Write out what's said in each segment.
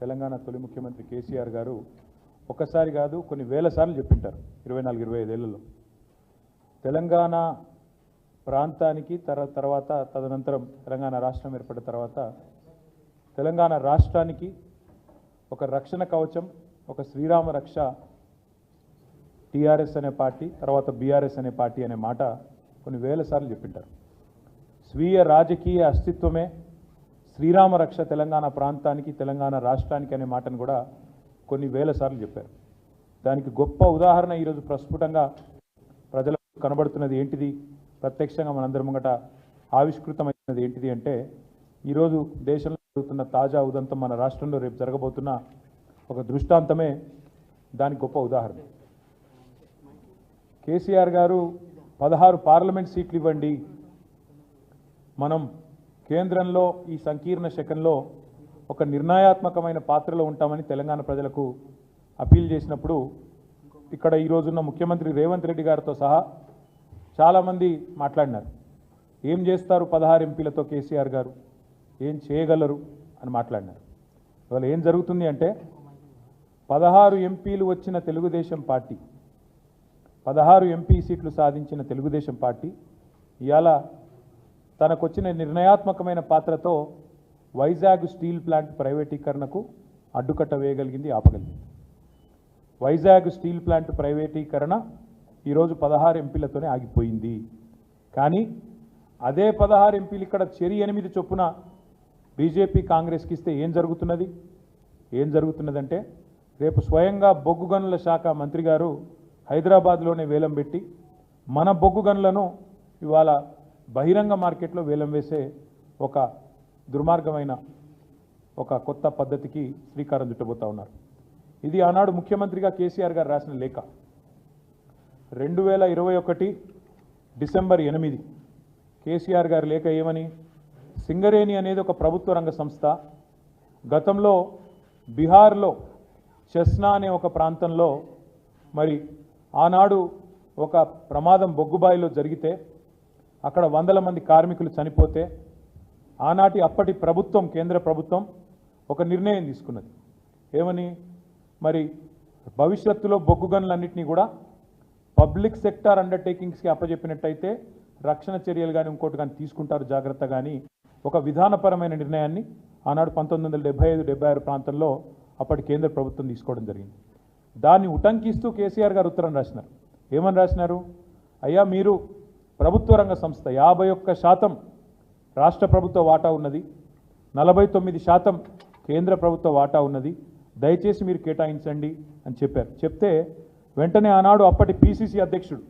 తెలంగాణ తొలి ముఖ్యమంత్రి కేసీఆర్ గారు ఒకసారి కాదు కొన్ని వేల సార్లు చెప్పింటారు ఇరవై నాలుగు ఇరవై ఐదేళ్ళలో తెలంగాణ ప్రాంతానికి తర తర్వాత తదనంతరం తెలంగాణ రాష్ట్రం ఏర్పడిన తర్వాత తెలంగాణ రాష్ట్రానికి ఒక రక్షణ కవచం ఒక శ్రీరామ రక్ష టీఆర్ఎస్ అనే పార్టీ తర్వాత బీఆర్ఎస్ అనే పార్టీ అనే మాట కొన్ని వేల సార్లు చెప్పింటారు. స్వీయ రాజకీయ అస్తిత్వమే శ్రీరామ రక్ష తెలంగాణ ప్రాంతానికి తెలంగాణ రాష్ట్రానికి అనే మాటను కూడా కొన్ని వేల సార్లు చెప్పారు. దానికి గొప్ప ఉదాహరణ ఈరోజు ప్రస్ఫుటంగా ప్రజలకు కనబడుతున్నది ఏంటిది? ప్రత్యక్షంగా మనందరి ముంగట ఆవిష్కృతమైనది ఏంటిది అంటే ఈరోజు దేశంలో జరుగుతున్న తాజా ఉదంతం మన రాష్ట్రంలో రేపు జరగబోతున్న ఒక దృష్టాంతమే దానికి గొప్ప ఉదాహరణ. కేసీఆర్ గారు పదహారు పార్లమెంట్ సీట్లు ఇవ్వండి. మనం కేంద్రంలో ఈ సంకీర్ణ శకంలో ఒక నిర్ణయాత్మకమైన పాత్రలో ఉంటామని తెలంగాణ ప్రజలకు అపీల్ చేసినప్పుడు ఇక్కడ ఈరోజున్న ముఖ్యమంత్రి రేవంత్ రెడ్డి గారితో సహా చాలామంది మాట్లాడినారు. ఏం చేస్తారు పదహారు ఎంపీలతో కేసీఆర్ గారు? ఏం చేయగలరు? అని మాట్లాడినారు. ఇవాళ ఏం జరుగుతుంది అంటే పదహారు ఎంపీలు వచ్చిన తెలుగుదేశం పార్టీ పదహారు ఎంపీ సీట్లు సాధించిన తెలుగుదేశం పార్టీ ఇవాళ తనకొచ్చిన నిర్ణయాత్మకమైన పాత్రతో వైజాగ్ స్టీల్ ప్లాంట్ ప్రైవేటీకరణకు అడ్డుకట్ట వేయగలిగింది ఆపగలిగింది. వైజాగ్ స్టీల్ ప్లాంట్ ప్రైవేటీకరణ ఈరోజు పదహారు ఎంపీలతోనే ఆగిపోయింది. కానీ అదే పదహారు ఎంపీలు ఇక్కడ చెరి ఎనిమిది చొప్పున బీజేపీ కాంగ్రెస్కి ఇస్తే ఏం జరుగుతున్నది? ఏం జరుగుతున్నదంటే రేపు స్వయంగా బొగ్గు గనుల శాఖ మంత్రి గారు హైదరాబాద్లోనే వేలం పెట్టి మన బొగ్గు గనులను ఇవాళ బహిరంగ మార్కెట్లో వేలం వేసే ఒక దుర్మార్గమైన ఒక కొత్త పద్ధతికి శ్రీకారం చుట్టబోతా ఉన్నారు. ఇది ఆనాడు ముఖ్యమంత్రిగా కేసీఆర్ గారు రాసిన లేఖ. రెండు వేల ఇరవై ఒకటి డిసెంబర్ ఎనిమిది కేసీఆర్ గారి లేఖ ఏమని? సింగరేణి అనేది ఒక ప్రభుత్వ రంగ సంస్థ. గతంలో బీహార్లో చెస్నా అనే ఒక ప్రాంతంలో మరి ఆనాడు ఒక ప్రమాదం బొగ్గుబాయిలో జరిగితే అక్కడ వందల మంది కార్మికులు చనిపోతే ఆనాటి అప్పటి ప్రభుత్వం కేంద్ర ప్రభుత్వం ఒక నిర్ణయం తీసుకున్నది. ఏమని? మరి భవిష్యత్తులో బొగ్గు గనులన్నింటినీ కూడా పబ్లిక్ సెక్టార్ అండర్టేకింగ్స్కి అప్పచెప్పినట్టయితే రక్షణ చర్యలు కానీ ఇంకోటి కానీ తీసుకుంటారు జాగ్రత్త కానీ ఒక విధానపరమైన నిర్ణయాన్ని ఆనాడు పంతొమ్మిది వందల డెబ్బై ఐదు డెబ్బై ఆరు ప్రాంతంలో అప్పటి కేంద్ర ప్రభుత్వం తీసుకోవడం జరిగింది. దాన్ని ఉటంకిస్తూ కేసీఆర్ గారు ఉత్తరం రాసినారు. ఏమని రాసినారు? అయ్యా మీరు ప్రభుత్వ రంగ సంస్థ యాభై ఒక్క శాతం రాష్ట్ర ప్రభుత్వ వాటా ఉన్నది. నలభై తొమ్మిది శాతం కేంద్ర ప్రభుత్వ వాటా ఉన్నది. దయచేసి మీరు కేటాయించండి అని చెప్పారు. చెప్తే వెంటనే ఆనాడు అప్పటి పీసీసీ అధ్యక్షుడు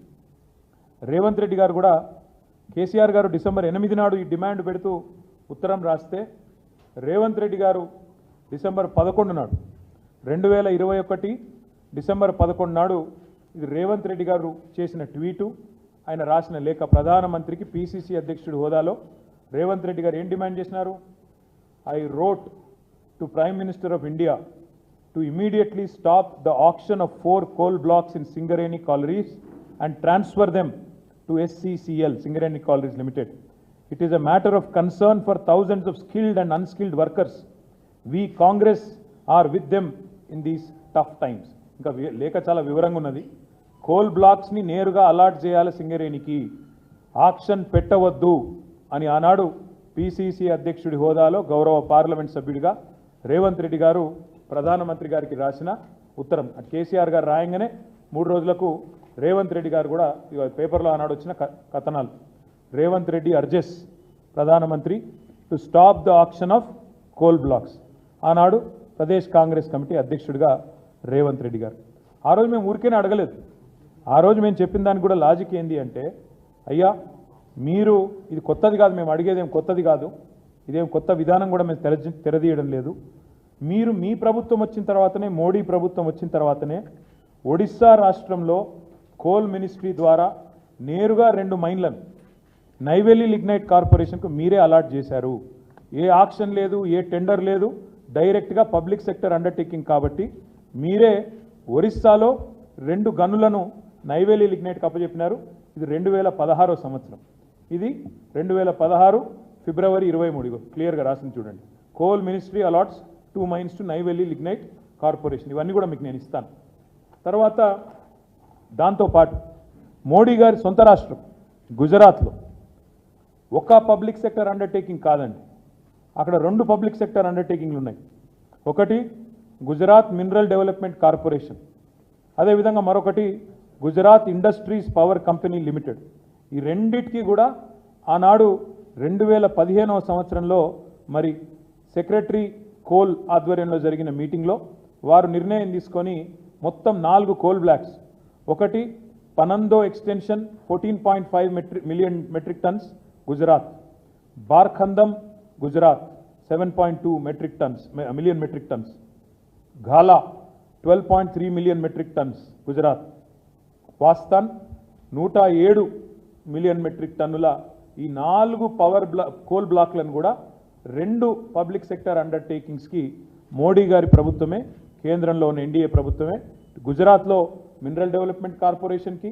రేవంత్ రెడ్డి గారు కూడా కేసీఆర్ గారు డిసెంబర్ ఎనిమిది నాడు ఈ డిమాండ్ పెడుతూ ఉత్తరం రాస్తే రేవంత్ రెడ్డి గారు డిసెంబర్ పదకొండు నాడు రెండు వేల ఇరవై ఒకటి డిసెంబర్ పదకొండు నాడు ఇది రేవంత్ రెడ్డి గారు చేసిన ట్వీటు. ఆయన రాసిన లేఖ ప్రధానమంత్రికి పిసిసి అధ్యక్షుడు హోదాలో రేవంత్ రెడ్డి గారు ఏం డిమాండ్ చేసినారు? I wrote to prime minister of India to immediately stop the option of four coal blocks in Singareni Collieries and transfer them to SCCL Singareni Collieries Limited it is a matter of concern for thousands of skilled and unskilled workers we Congress are with them in these tough times ఇంకా లేఖ చాలా వివరంగా ఉన్నది. Coal బ్లాక్స్ని నేరుగా allot చేయాలి సింగరేణికి. Auction పెట్టవద్దు అని ఆనాడు పిసిసి అధ్యక్షుడి హోదాలో గౌరవ పార్లమెంట్ సభ్యుడిగా రేవంత్ రెడ్డి గారు ప్రధానమంత్రి గారికి రాసిన ఉత్తరం. అటు కేసీఆర్ గారు రాయంగానే మూడు రోజులకు రేవంత్ రెడ్డి గారు కూడా పేపర్లో ఆనాడు వచ్చిన క- కథనాలు. రేవంత్ రెడ్డి అర్జెస్ ప్రధానమంత్రి to stop the auction of coal blocks. ఆనాడు ప్రదేశ్ కాంగ్రెస్ కమిటీ అధ్యక్షుడిగా రేవంత్ రెడ్డి గారు. ఆ రోజు మేము ఊరికేనే అడగలేదు. ఆ రోజు మేము చెప్పిన దానికి కూడా లాజిక్ ఏంది అంటే అయ్యా మీరు ఇది కొత్తది కాదు మేము అడిగేది ఏం కొత్తది కాదు ఇదేం కొత్త విధానం కూడా మేము తెర తెరదీయడం లేదు. మీరు మీ ప్రభుత్వం వచ్చిన తర్వాతనే మోడీ ప్రభుత్వం వచ్చిన తర్వాతనే ఒడిస్సా రాష్ట్రంలో కోల్ మినిస్ట్రీ ద్వారా నేరుగా రెండు మైన్లను నైవేలి లిగ్నైట్ కార్పొరేషన్కు మీరే అలాట్ చేశారు. ఏ ఆక్షన్ లేదు ఏ టెండర్ లేదు డైరెక్ట్గా పబ్లిక్ సెక్టర్ అండర్టేకింగ్ కాబట్టి మీరే ఒరిస్సాలో రెండు గనులను నైవేలి లిగ్నైట్కి అప్పచెప్పినారు. ఇది రెండు వేల పదహారో సంవత్సరం. ఇది రెండు వేల పదహారు ఫిబ్రవరి ఇరవై మూడు. క్లియర్గా రాసింది చూడండి. Coal ministry allots two mines to Neyveli Lignite Corporation. ఇవన్నీ కూడా మీకు నేను ఇస్తాను. తర్వాత దాంతోపాటు మోడీ గారి సొంత రాష్ట్రం గుజరాత్లో. ఒక పబ్లిక్ సెక్టర్ అండర్టేకింగ్ కాదండి. అక్కడ రెండు పబ్లిక్ సెక్టర్ అండర్టేకింగ్లు ఉన్నాయి. ఒకటి గుజరాత్ మినరల్ డెవలప్మెంట్ కార్పొరేషన్. అదేవిధంగా మరొకటి Gujarat Industries Power Company Limited. ఈ రెండిటికి కూడా ఆనాడు రెండు వేల పదిహేనవ సంవత్సరంలో మరి సెక్రటరీ కోల్ ఆధ్వర్యంలో జరిగిన మీటింగ్లో వారు నిర్ణయం తీసుకొని మొత్తం నాలుగు కోల్ బ్లాక్స్. ఒకటి Panandhro extension fourteen point five metric million metric tons Gujarat. బార్ఖందం Gujarat seven point two metric tons million metric tons. Ghala twelve point three million metric tons Gujarat. Vastan నూట ఏడు మిలియన్ మెట్రిక్ టన్నుల ఈ నాలుగు power బ్లా coal బ్లాక్లను కూడా రెండు public sector అండర్టేకింగ్స్కి Modi గారి ప్రభుత్వమే కేంద్రంలో ఉన్న ఎన్డీఏ ప్రభుత్వమే గుజరాత్లో మినరల్ డెవలప్మెంట్ కార్పొరేషన్కి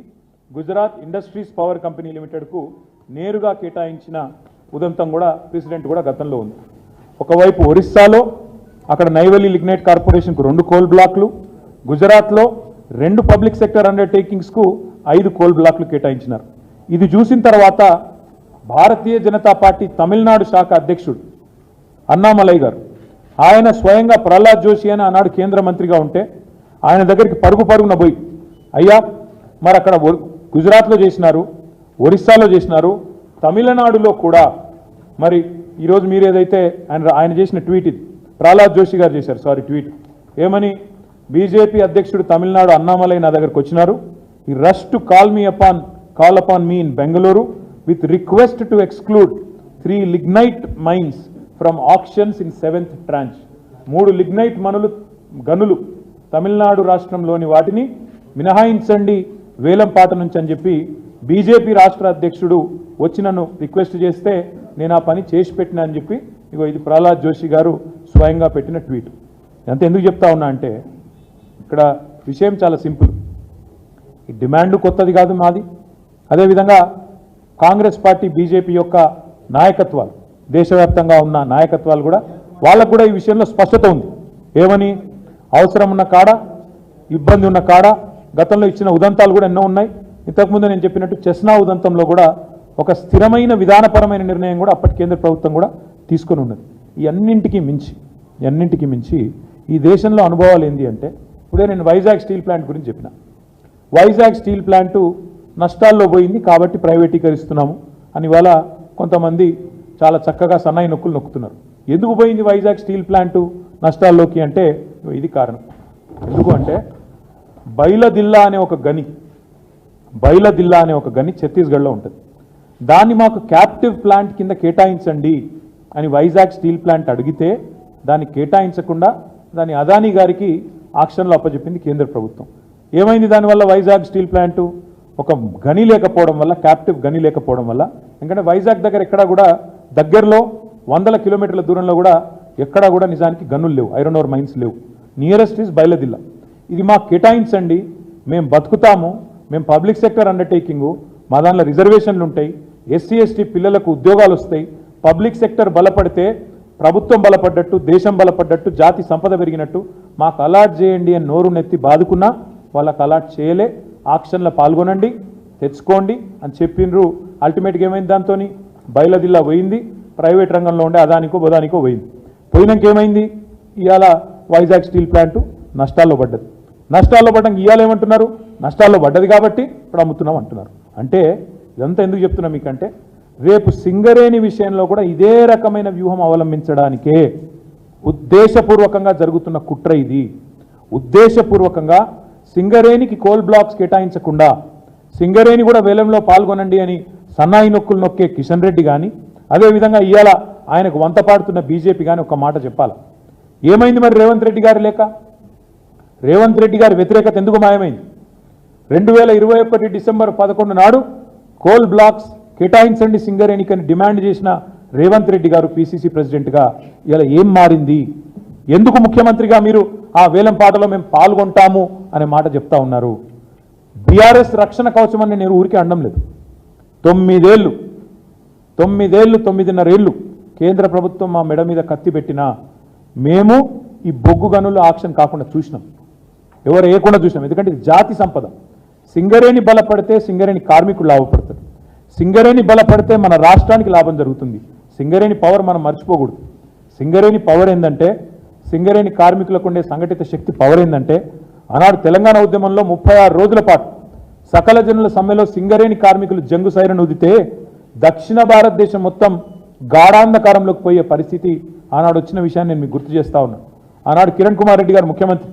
గుజరాత్ ఇండస్ట్రీస్ పవర్ కంపెనీ లిమిటెడ్కు నేరుగా కేటాయించిన ఉదంతం కూడా ప్రెసిడెంట్ కూడా గతంలో ఉంది. ఒకవైపు ఒరిస్సాలో అక్కడ నైవలి లిగ్నైట్ కార్పొరేషన్కు రెండు కోల్ బ్లాక్లు గుజరాత్లో రెండు పబ్లిక్ సెక్టర్ అండర్టేకింగ్స్కు ఐదు కోల్ బ్లాక్లు కేటాయించినారు. ఇది చూసిన తర్వాత భారతీయ జనతా పార్టీ తమిళనాడు శాఖ అధ్యక్షుడు అన్నామలై గారు ఆయన స్వయంగా ప్రహ్లాద్ జోషి అని ఆనాడు కేంద్ర మంత్రిగా ఉంటే ఆయన దగ్గరికి పరుగు పరుగున పోయి అయ్యా మరి అక్కడ గుజరాత్లో చేసినారు ఒరిస్సాలో చేసినారు తమిళనాడులో కూడా. మరి ఈరోజు మీరు ఏదైతే ఆయన ఆయన చేసిన ట్వీట్ ఇది ప్రహ్లాద్ జోషి గారు చేశారు సారీ ట్వీట్. ఏమని? బీజేపీ అధ్యక్షుడు తమిళనాడు అన్నామలై నా దగ్గరకు వచ్చినారు. ఈ rush to call me upon call upon me in Bengaluru with request to exclude three lignite mines from auctions in seventh tranche. మూడు లిగ్నైట్ మనులు గనులు తమిళనాడు రాష్ట్రంలోని వాటిని మినహాయించండి. వేలంపాట నుంచి అని చెప్పి బీజేపీ రాష్ట్ర అధ్యక్షుడు వచ్చి నన్ను రిక్వెస్ట్ చేస్తే నేను ఆ పని చేసి పెట్టినా అని చెప్పి ఇగో ఇది ప్రహ్లాద్ జోషి గారు స్వయంగా పెట్టిన ట్వీట్. ఎంత ఎందుకు చెప్తా ఉన్నా అంటే ఇక్కడ విషయం చాలా సింపుల్. ఈ డిమాండ్ కొత్తది కాదు మాది. అదేవిధంగా కాంగ్రెస్ పార్టీ బీజేపీ యొక్క నాయకత్వాలు దేశవ్యాప్తంగా ఉన్న నాయకత్వాలు కూడా వాళ్ళకు కూడా ఈ విషయంలో స్పష్టత ఉంది. ఏమని? అవసరం ఉన్న కాడ ఇబ్బంది ఉన్న కాడ గతంలో ఇచ్చిన ఉదంతాలు కూడా ఎన్నో ఉన్నాయి. ఇంతకుముందు నేను చెప్పినట్టు చెస్నా ఉదంతంలో కూడా ఒక స్థిరమైన విధానపరమైన నిర్ణయం కూడా అప్పటి కేంద్ర ప్రభుత్వం కూడా తీసుకొని ఉన్నది. ఈ అన్నింటికీ మించి ఈ అన్నింటికీ మించి ఈ దేశంలో అనుభవాలు ఏంటి అంటే ఇప్పుడే నేను వైజాగ్ స్టీల్ ప్లాంట్ గురించి చెప్పిన. వైజాగ్ స్టీల్ ప్లాంటు నష్టాల్లో పోయింది కాబట్టి ప్రైవేటీకరిస్తున్నాము అని ఇవాళ కొంతమంది చాలా చక్కగా సన్నాయి నొక్కులు నొక్కుతున్నారు. ఎందుకు పోయింది వైజాగ్ స్టీల్ ప్లాంటు నష్టాల్లోకి అంటే ఇది కారణం. ఎందుకు అంటే బైలదిల్లా అనే ఒక గని బైలదిల్లా అనే ఒక గని ఛత్తీస్గఢ్లో ఉంటుంది. దాన్ని మాకు క్యాప్టివ్ ప్లాంట్ కింద కేటాయించండి అని వైజాగ్ స్టీల్ ప్లాంట్ అడిగితే దాన్ని కేటాయించకుండా దాని అదానీ గారికి ఆక్షన్లో అప్పచెప్పింది కేంద్ర ప్రభుత్వం. ఏమైంది దానివల్ల వైజాగ్ స్టీల్ ప్లాంటు? ఒక గని లేకపోవడం వల్ల క్యాప్టివ్ గని లేకపోవడం వల్ల. ఎందుకంటే వైజాగ్ దగ్గర ఎక్కడా కూడా దగ్గరలో వందల కిలోమీటర్ల దూరంలో కూడా ఎక్కడా కూడా నిజానికి గనులు లేవు. ఐరన్ ఓర్ మైన్స్ లేవు. నియరెస్ట్ ఈజ్ బయలదిల్లా ఇది మాకు కేటాయించండి మేము బతుకుతాము. మేము పబ్లిక్ సెక్టర్ అండర్టేకింగు మా దాంట్లో రిజర్వేషన్లు ఉంటాయి. ఎస్సీ ఎస్టీ పిల్లలకు ఉద్యోగాలు వస్తాయి. పబ్లిక్ సెక్టర్ బలపడితే ప్రభుత్వం బలపడ్డట్టు దేశం బలపడ్డట్టు జాతి సంపద పెరిగినట్టు మాకు అలాట్ చేయండి అని నోరు నెత్తి బాదుకున్నా వాళ్ళకి అలాట్ చేయలే. ఆక్షన్లో పాల్గొనండి తెచ్చుకోండి అని చెప్పిండ్రు అల్టిమేట్గా ఏమైంది దాంతో బయలదిల్లా పోయింది. ప్రైవేట్ రంగంలో ఉండే అదానికో బదానికో పోయింది. పోయినాక ఏమైంది? ఇవాళ వైజాగ్ స్టీల్ ప్లాంటు నష్టాల్లో పడ్డది. నష్టాల్లో పడ్డానికి ఇవాళ ఏమంటున్నారు? నష్టాల్లో పడ్డది కాబట్టి ఇప్పుడు అమ్ముతున్నాం అంటున్నారు. అంటే ఇదంతా ఎందుకు చెప్తున్నా మీకంటే రేపు సింగరేణి విషయంలో కూడా ఇదే రకమైన వ్యూహం అవలంబించడానికే ఉద్దేశపూర్వకంగా జరుగుతున్న కుట్ర ఇది. ఉద్దేశపూర్వకంగా సింగరేణికి కోల్ బ్లాక్స్ కేటాయించకుండా సింగరేణి కూడా వేలంలో పాల్గొనండి అని సన్నాయి నొక్కులు నొక్కే కిషన్ రెడ్డి కానీ అదేవిధంగా ఇవాళ ఆయనకు వంత పాడుతున్న బీజేపీ కానీ ఒక మాట చెప్పాలి. ఏమైంది మరి రేవంత్ రెడ్డి గారు లేక రేవంత్ రెడ్డి గారి వ్యతిరేకత ఎందుకు మాయమైంది? రెండు వేల ఇరవై ఒకటి డిసెంబర్ పదకొండు నాడు కోల్ బ్లాక్స్ కేటాయించండి సింగరేణికని డిమాండ్ చేసిన రేవంత్ రెడ్డి గారు పిసిసి ప్రెసిడెంట్గా ఇలా ఏం మారింది? ఎందుకు ముఖ్యమంత్రిగా మీరు ఆ వేలం పాటలో మేము పాల్గొంటాము అనే మాట చెప్తా ఉన్నారు. బీఆర్ఎస్ రక్షణ కవచం అని నేను ఊరికే అనడం లేదు. తొమ్మిదేళ్ళు తొమ్మిదేళ్ళు తొమ్మిదిన్నరేళ్ళు కేంద్ర ప్రభుత్వం మా మెడ మీద కత్తి పెట్టినా మేము ఈ బొగ్గు గనుల ఆక్షన్ కాకుండా చూసినాం. ఎవరు వేయకుండా చూసినాం. ఎందుకంటే ఇది జాతి సంపద. సింగరేణి బలపడితే సింగరేణి కార్మికులు లాభపడతారు. సింగరేణి బలపడితే మన రాష్ట్రానికి లాభం జరుగుతుంది. సింగరేణి పవర్ మనం మర్చిపోకూడదు. సింగరేణి పవర్ ఏంటంటే సింగరేణి కార్మికులకు ఉండే సంఘటిత శక్తి పవర్ ఏంటంటే ఆనాడు తెలంగాణ ఉద్యమంలో ముప్పై ఆరు రోజుల పాటు సకల జనుల సమ్మెలో సింగరేణి కార్మికులు జంగు సైరను ఉదితే దక్షిణ భారతదేశం మొత్తం గాఢాంధకారంలోకి పోయే పరిస్థితి ఆనాడు వచ్చిన విషయాన్ని నేను మీకు గుర్తు చేస్తా ఉన్నాను ఆనాడు కిరణ్ కుమార్ రెడ్డి గారు ముఖ్యమంత్రి.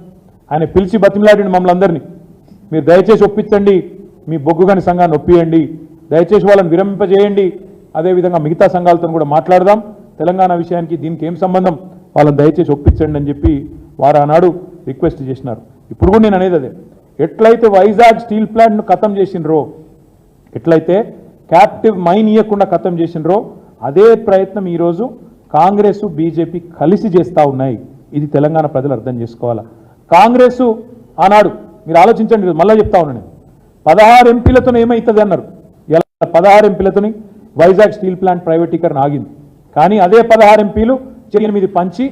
ఆయన పిలిచి బతిమలాడిన మమ్మల్ని అందరినీ. మీరు దయచేసి ఒప్పించండి మీ బొగ్గుగని సంఘాన్ని ఒప్పియండి దయచేసి వాళ్ళని విరమింపజేయండి అదేవిధంగా మిగతా సంఘాలతో కూడా మాట్లాడదాం. తెలంగాణ విషయానికి దీనికి ఏం సంబంధం? వాళ్ళని దయచేసి ఒప్పించండి అని చెప్పి వారు ఆనాడు రిక్వెస్ట్ చేసినారు. ఇప్పుడు కూడా నేను అనేది అదే. ఎట్లయితే వైజాగ్ స్టీల్ ప్లాంట్ను ఖతం చేసినరో ఎట్లయితే క్యాప్టివ్ మైన్ ఇవ్వకుండా ఖతం చేసినరో అదే ప్రయత్నం ఈరోజు కాంగ్రెస్ బీజేపీ కలిసి చేస్తూ ఉన్నాయి. ఇది తెలంగాణ ప్రజలు అర్థం చేసుకోవాలా? కాంగ్రెస్ ఆనాడు మీరు ఆలోచించండి మళ్ళీ చెప్తా ఉన్నాను నేను. పదహారు ఎంపీలతో ఏమవుతుంది అన్నారు. ఇలా పదహారు ఎంపీలతోని? వైజాగ్ స్టీల్ ప్లాంట్ ప్రైవేటీకరణ ఆగింది. కానీ అదే పదహారు ఎంపీలు ఎనిమిది పంచి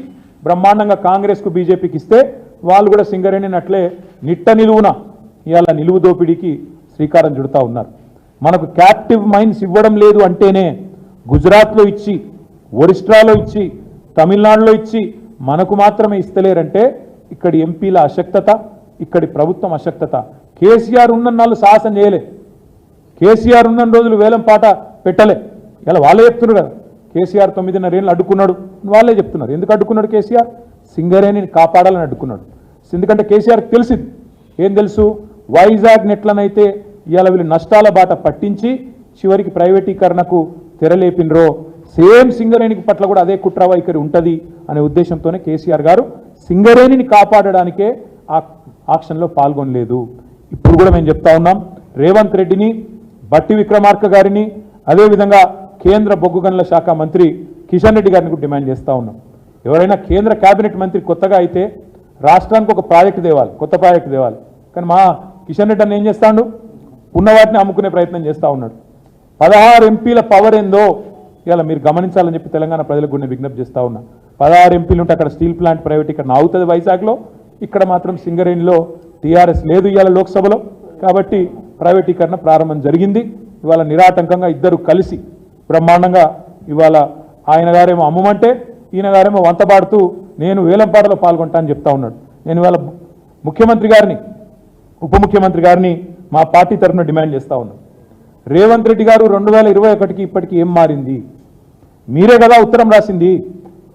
బ్రహ్మాండంగా కాంగ్రెస్కు బీజేపీకి ఇస్తే వాళ్ళు కూడా సింగరేణిని అట్లే నిట్ట నిలువున ఇవాళ నిలువు దోపిడీకి శ్రీకారం చుడుతూ ఉన్నారు. మనకు క్యాప్టివ్ మైన్స్ ఇవ్వడం లేదు అంటేనే గుజరాత్లో ఇచ్చి ఒరిస్ట్రాలో ఇచ్చి తమిళనాడులో ఇచ్చి మనకు మాత్రమే ఇస్తలేరంటే ఇక్కడి ఎంపీల అశక్తత ఇక్కడి ప్రభుత్వం అశక్తత. కేసీఆర్ ఉన్న నాళ్ళు సాహసం చేయలే. కేసీఆర్ ఉన్న రోజులు వేలం పాట పెట్టలే. ఇలా వాళ్ళే చెప్తున్నారు కదా కేసీఆర్ తొమ్మిదిన్నర ఏళ్ళు అడ్డుకున్నాడు. వాళ్ళే చెప్తున్నారు. ఎందుకు అడ్డుకున్నాడు కేసీఆర్? సింగరేణిని కాపాడాలని అడ్డుకున్నాడు. ఎందుకంటే కేసీఆర్కి తెలిసింది. ఏం తెలుసు? వైజాగ్ నెట్లనైతే ఇవాళ వీళ్ళు నష్టాల బాట పట్టించి చివరికి ప్రైవేటీకరణకు తెరలేపినరో సేమ్ సింగరేణికి పట్ల కూడా అదే కుట్ర వైఖరి ఉంటుంది అనే ఉద్దేశంతోనే కేసీఆర్ గారు సింగరేణిని కాపాడడానికే ఆ ఆక్షన్లో పాల్గొనలేదు. ఇప్పుడు కూడా మేము చెప్తా ఉన్నాం రేవంత్ రెడ్డిని బట్టి విక్రమార్క గారిని అదేవిధంగా కేంద్ర బొగ్గు గనుల శాఖ మంత్రి కిషన్ రెడ్డి గారిని కూడా డిమాండ్ చేస్తా ఉన్నాం. ఎవరైనా కేంద్ర కేబినెట్ మంత్రి కొత్తగా అయితే రాష్ట్రానికి ఒక ప్రాజెక్టు తేవాలి కొత్త ప్రాజెక్టు తేవాలి. కానీ మా కిషన్ రెడ్డి అని ఏం చేస్తాడు? ఉన్న వాటిని అమ్ముకునే ప్రయత్నం చేస్తూ ఉన్నాడు. పదహారు ఎంపీల పవర్ ఏందో ఇవాళ మీరు గమనించాలని చెప్పి తెలంగాణ ప్రజలకు కూడా నేను విజ్ఞప్తి చేస్తూ ఉన్నా. పదహారు ఎంపీలు ఉంటే అక్కడ స్టీల్ ప్లాంట్ ప్రైవేట్ ఇక్కడ అవుతుంది వైజాగ్లో. ఇక్కడ మాత్రం సింగరేణిలో టీఆర్ఎస్ లేదు ఇవాళ లోక్సభలో. కాబట్టి ప్రైవేటీకరణ ప్రారంభం జరిగింది. ఇవాళ నిరాటంకంగా ఇద్దరు కలిసి బ్రహ్మాండంగా ఇవాళ ఆయన గారేమో అమ్మమంటే ఈయన గారేమో వంతపాడుతూ నేను వేలంపాటలో పాల్గొంటా అని చెప్తా ఉన్నాడు. నేను ఇవాళ ముఖ్యమంత్రి గారిని ఉప ముఖ్యమంత్రి గారిని మా పార్టీ తరఫున డిమాండ్ చేస్తా ఉన్నాను. రేవంత్ రెడ్డి గారు రెండు వేల ఇరవై ఒకటికి ఇప్పటికి ఏం మారింది? మీరే కదా ఉత్తరం రాసింది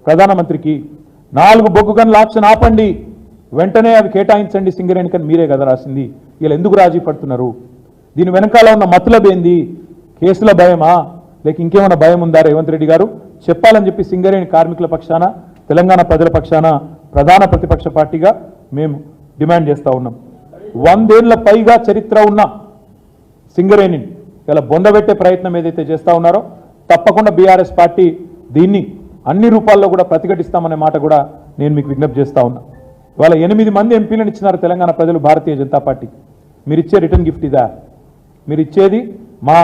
ప్రధానమంత్రికి. నాలుగు బొగ్గు గనుల ఆప్షన్ ఆపండి. వెంటనే అవి కేటాయించండి సింగరేణికని మీరే కదా రాసింది. వీళ్ళు ఎందుకు రాజీ పడుతున్నారు? దీని వెనకాల ఉన్న మతలబ్ ఏంది? కేసుల భయమా? లేక ఇంకేమైనా భయం ఉందా రేవంత్ రెడ్డి గారు? చెప్పాలని చెప్పి సింగరేణి కార్మికుల పక్షాన తెలంగాణ ప్రజల పక్షాన ప్రధాన ప్రతిపక్ష పార్టీగా మేము డిమాండ్ చేస్తా ఉన్నాం. వందేళ్ళ పైగా చరిత్ర ఉన్న సింగరేణిని ఇలా బొందబెట్టే ప్రయత్నం ఏదైతే చేస్తా ఉన్నారో తప్పకుండా బీఆర్ఎస్ పార్టీ దీన్ని అన్ని రూపాల్లో కూడా ప్రతిఘటిస్తామనే మాట కూడా నేను మీకు విజ్ఞప్తి చేస్తా ఉన్నా. ఇవాళ ఎనిమిది మంది ఎంపీలను ఇచ్చినారు తెలంగాణ ప్రజలు భారతీయ జనతా పార్టీ. మీరు ఇచ్చే రిటర్న్ గిఫ్ట్ ఇదా? మీరు ఇచ్చేది మా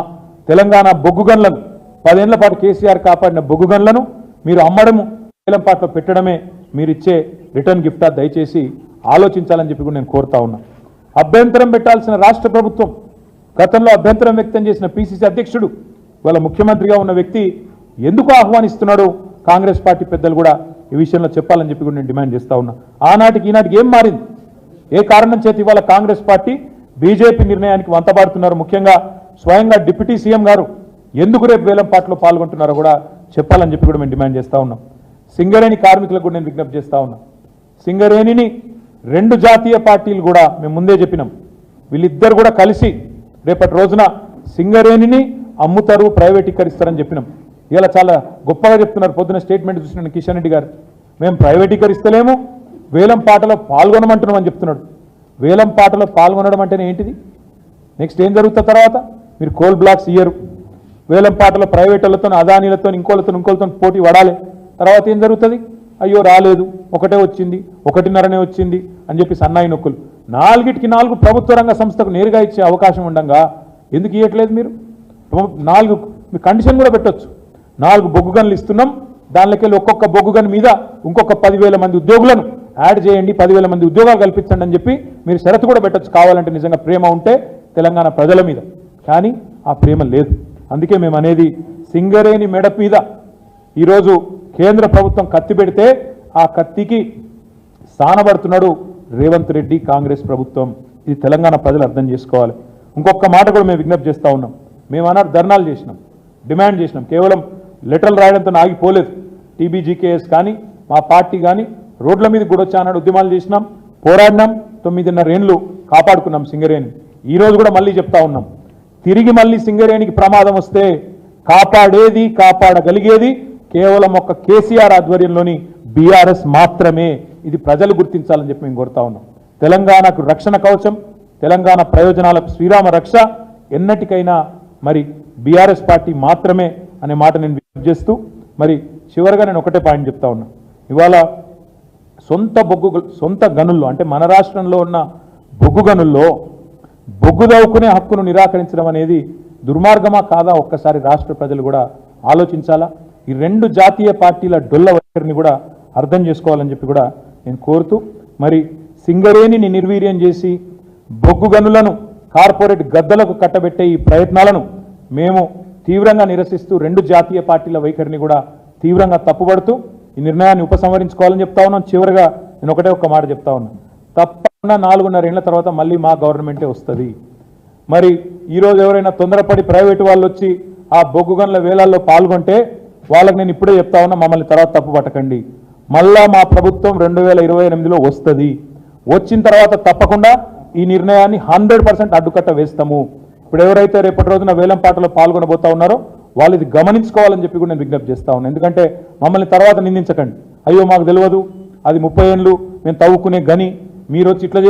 తెలంగాణ బొగ్గు గన్లను పదేళ్ళ పాటు కేసీఆర్ కాపాడిన బొగ్గు గన్లను మీరు అమ్మడము వేలంపాట్లో పెట్టడమే మీరు ఇచ్చే రిటర్న్ గిఫ్టా? దయచేసి ఆలోచించాలని చెప్పి కూడా నేను కోరుతా ఉన్నా. అభ్యంతరం పెట్టాల్సిన రాష్ట్ర ప్రభుత్వం గతంలో అభ్యంతరం వ్యక్తం చేసిన పిసిసి అధ్యక్షుడు వాళ్ళ ముఖ్యమంత్రిగా ఉన్న వ్యక్తి ఎందుకు ఆహ్వానిస్తున్నాడో? కాంగ్రెస్ పార్టీ పెద్దలు కూడా ఈ విషయంలో చెప్పాలని చెప్పి కూడా నేను డిమాండ్ చేస్తా ఉన్నా. ఆనాటికి ఈనాటికి ఏం మారింది? ఏ కారణం చేతి ఇవాళ కాంగ్రెస్ పార్టీ బీజేపీ నిర్ణయానికి వంతబాడుతున్నారు. ముఖ్యంగా స్వయంగా డిప్యూటీ సీఎం గారు ఎందుకు రేపు వేలం పాటలో పాల్గొంటున్నారో కూడా చెప్పాలని చెప్పి కూడా మేము డిమాండ్ చేస్తా ఉన్నాం. సింగరేణి కార్మికులకు కూడా నేను విజ్ఞప్తి చేస్తా ఉన్నా. సింగరేణిని రెండు జాతీయ పార్టీలు కూడా మేము ముందే చెప్పినాం. వీళ్ళిద్దరు కూడా కలిసి రేపటి రోజున సింగరేణిని అమ్ముతారు ప్రైవేటీకరిస్తారని చెప్పినాం. ఇలా చాలా గొప్పగా చెప్తున్నారు. పొద్దున స్టేట్మెంట్ చూసిన కిషన్ రెడ్డి గారు. మేము ప్రైవేటీకరిస్తలేము వేలం పాటలో పాల్గొనమంటున్నామని చెప్తున్నాడు. వేలం పాటలో పాల్గొనడం అంటేనే ఏంటిది? నెక్స్ట్ ఏం జరుగుతుంది తర్వాత? మీరు కోల్ బ్లాక్స్ ఇయ్యరు. వేలం పాటలో ప్రైవేట్లతో అదానీలతో ఇంకోళ్ళతో ఇంకోళ్ళతో పోటీ పడాలి. తర్వాత ఏం జరుగుతుంది? అయ్యో రాలేదు. ఒకటే వచ్చింది. ఒకటిన్నరనే వచ్చింది అని చెప్పి సన్నాయి నొక్కులు. నాలుగిటికి నాలుగు ప్రభుత్వ రంగ సంస్థకు నేరుగా ఇచ్చే అవకాశం ఉండగా ఎందుకు ఇవ్వట్లేదు మీరు? నాలుగు మీ కండిషన్ కూడా పెట్టొచ్చు. నాలుగు బొగ్గు గనులు ఇస్తున్నాం. దానిలోకెళ్ళి ఒక్కొక్క బొగ్గు గన్ మీద ఇంకొక పదివేల మంది ఉద్యోగులను యాడ్ చేయండి. పదివేల మంది ఉద్యోగాలు కల్పించండి అని చెప్పి మీరు షరతు కూడా పెట్టొచ్చు. కావాలంటే నిజంగా ప్రేమ ఉంటే తెలంగాణ ప్రజల మీద. కానీ ఆ ప్రేమ లేదు. అందుకే మేము అనేది సింగరేణి మెడ మీద ఈరోజు కేంద్ర ప్రభుత్వం కత్తి పెడితే ఆ కత్తికి స్థానపడుతున్నాడు రేవంత్ రెడ్డి కాంగ్రెస్ ప్రభుత్వం. ఇది తెలంగాణ ప్రజలు అర్థం చేసుకోవాలి. ఇంకొక మాట కూడా మేము విజ్ఞప్తి చేస్తూ ఉన్నాం. మేము అన్నారు ధర్నాలు చేసినాం. డిమాండ్ చేసినాం. కేవలం లెటర్లు రాయడంతో ఆగిపోలేదు. టీబీజీకేఎస్ కానీ మా పార్టీ కానీ రోడ్ల మీద కూడా అన్నాడు ఉద్యమాలు చేసినాం. పోరాడినాం. తొమ్మిదిన్నర కాపాడుకున్నాం సింగరేణి. ఈరోజు కూడా మళ్ళీ చెప్తా ఉన్నాం. తిరిగి మళ్ళీ సింగరేణికి ప్రమాదం వస్తే కాపాడేది కాపాడగలిగేది కేవలం ఒక కేసీఆర్ ఆధ్వర్యంలోని బీఆర్ఎస్ మాత్రమే. ఇది ప్రజలు గుర్తించాలని చెప్పి మేము కోరుతా ఉన్నాం. తెలంగాణకు రక్షణ కవచం తెలంగాణ ప్రయోజనాలకు శ్రీరామ రక్ష ఎన్నటికైనా మరి బీఆర్ఎస్ పార్టీ మాత్రమే అనే మాట నేను విజ్ఞప్తి చేస్తూ మరి చివరిగా నేను ఒకటే పాయింట్ చెప్తా ఉన్నా. ఇవాళ సొంత బొగ్గు సొంత గనుల్లో అంటే మన రాష్ట్రంలో ఉన్న బొగ్గు గనుల్లో బొగ్గు దవ్వుకునే హక్కును నిరాకరించడం అనేది దుర్మార్గమా కాదా ఒక్కసారి రాష్ట్ర ప్రజలు కూడా ఆలోచించాలా? ఈ రెండు జాతీయ పార్టీల డొల్ల వైఖరిని కూడా అర్థం చేసుకోవాలని చెప్పి కూడా నేను కోరుతూ మరి సింగరేణిని నిర్వీర్యం చేసి బొగ్గు గనులను కార్పొరేట్ గద్దలకు కట్టబెట్టే ఈ ప్రయత్నాలను మేము తీవ్రంగా నిరసిస్తూ రెండు జాతీయ పార్టీల వైఖరిని కూడా తీవ్రంగా తప్పుబడుతూ ఈ నిర్ణయాన్ని ఉపసంహరించుకోవాలని చెప్తా ఉన్నాం చివరిగా నేను ఒకటే ఒక్క మాట చెప్తా ఉన్నాను తప్పకుండా నాలుగున్నర ఏళ్ళ తర్వాత మళ్ళీ మా గవర్నమెంటే వస్తుంది. మరి ఈరోజు ఎవరైనా తొందరపడి ప్రైవేటు వాళ్ళు వచ్చి ఆ బొగ్గు గనుల వేలాల్లో పాల్గొంటే వాళ్ళకి నేను ఇప్పుడే చెప్తా ఉన్నా మమ్మల్ని తర్వాత తప్పు పట్టకండి. మళ్ళా మా ప్రభుత్వం రెండు వేల ఇరవై ఎనిమిదిలో వస్తుంది. వచ్చిన తర్వాత తప్పకుండా ఈ నిర్ణయాన్ని హండ్రెడ్ పర్సెంట్ అడ్డుకట్ట వేస్తాము. ఇప్పుడు ఎవరైతే రేపటి రోజున వేలం పాటలో పాల్గొనబోతా ఉన్నారో వాళ్ళు ఇది గమనించుకోవాలని చెప్పి కూడా నేను విజ్ఞప్తి చేస్తా ఉన్నాను ఎందుకంటే మమ్మల్ని తర్వాత నిందించకండి. అయ్యో మాకు తెలియదు అది ముప్పై ఏళ్ళు మేము తవ్వుకునే గని. మీరు వచ్చి ఇట్లా